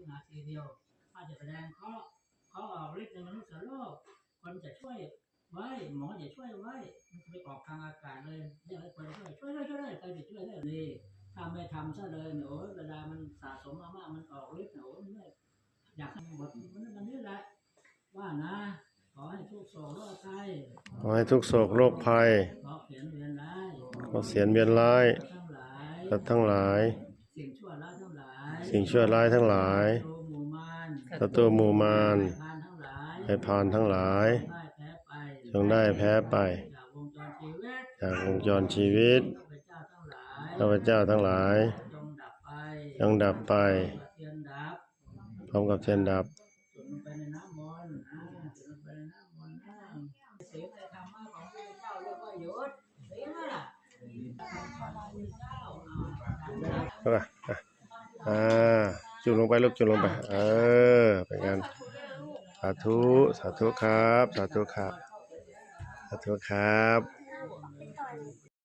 วินาทีเดียวถ้าจะแสดงเคราะห์เขาออกฤทธิ์ในมนุษย์โลกคนจะช่วยไว้หมอจะช่วยไว้มันจะไปออกทางอากาศเลยเรียกให้คนช่วยช่วยได้ช่วยได้ใครจะช่วยได้นี่ถ้าไม่ทำซะเลยเนี่ยโอ้ยเวลามันสะสมมามากๆมันออกฤทธิ์เนี่ยโอ้ยมันไม่อยากให้หมดมันมันนี่แหละว่านะขอให้ทุกโศกโรคภัยขอให้ทุกโศกโรคภัยขอเขียนเรียนร้ายขอเสียนเบียนร้ายทั้งหลายสัตว์ทั้งหลายสิ่งชั่วร้ายทั้งหลาย สิ่งชั่วร้ายทั้งหลายตัวหมู่มารศัตรูหมู่มารพานทั้งหลายให้พานทั้งหลายได้แพ้ไปจงได้แพ้ไปจากวงจรชีวิตจากวงจรชีวิตข้าพเจ้าทั้งหลายข้าพเจ้าทั้งหลายจงดับไปจงดับไปเทียนดับพร้อมกับเทียนดับจุดลงไป อ่าจุ่มลงไปลูกจุ่มลงไป เออเป็นงานสาธุสาธุครับ สาธุครับ สาธุครับ